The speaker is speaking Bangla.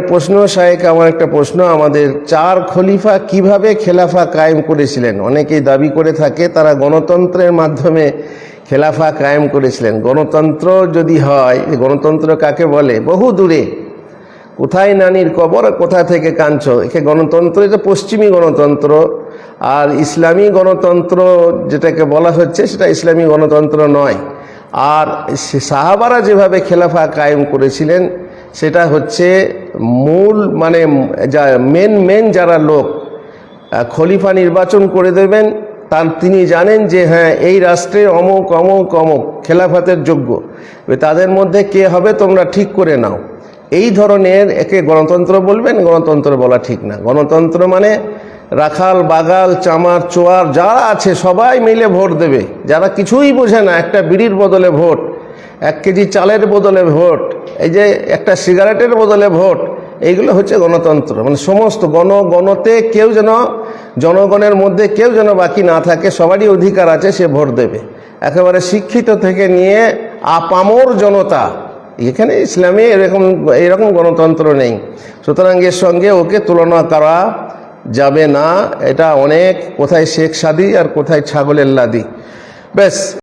প্রশ্ন শাহেক আমার একটা প্রশ্ন। আমাদের চার খলিফা কীভাবে খেলাফা কায়েম করেছিলেন? অনেকেই দাবি করে থাকে, তারা গণতন্ত্রের মাধ্যমে খেলাফা কায়েম করেছিলেন। গণতন্ত্র যদি হয় গণতন্ত্র কাকে বলে? বহু দূরে। কোথায় নানির কবর, কোথা থেকে কাঞ্চ? একে গণতন্ত্র, এটা পশ্চিমী গণতন্ত্র। আর ইসলামী গণতন্ত্র যেটাকে বলা হচ্ছে, সেটা ইসলামী গণতন্ত্র নয়। আর সাহাবারা যেভাবে খেলাফা কায়েম করেছিলেন সেটা হচ্ছে মূল মানে যা মেন মেন যারা লোক খলিফা নির্বাচন করে দেবেন, তার তিনি জানেন যে হ্যাঁ এই রাষ্ট্রে অমুক অমুক অমুক খেলাফাতের যোগ্য। তাদের মধ্যে কে হবে তোমরা ঠিক করে নাও। এই ধরনের একে গণতন্ত্র বলবেন, গণতন্ত্র বলা ঠিক না। গণতন্ত্র মানে রাখাল, বাগাল, চামার, চোয়ার, যারা আছে সবাই মিলে ভোট দেবে। যারা কিছুই বোঝে না, একটা বিড়ির বদলে ভোট। এক কেজি চালের বদলে ভোট, এই যে একটা সিগারেটের বদলে ভোট, এইগুলো হচ্ছে গণতন্ত্র। মানে সমস্ত গণ, গণতে কেউ যেন, জনগণের মধ্যে কেউ যেন বাকি না থাকে, সবারই অধিকার আছে, সে ভোট দেবে। একেবারে শিক্ষিত থেকে নিয়ে আপামর জনতা, এখানে ইসলামে এরকম এরকম গণতন্ত্র নেই। সুতরাং এর সঙ্গে ওকে তুলনা করা যাবে না, এটা অনেক, কোথায় শেখ সাদি আর কোথায় ছাগলের লাদি। ব্যাস।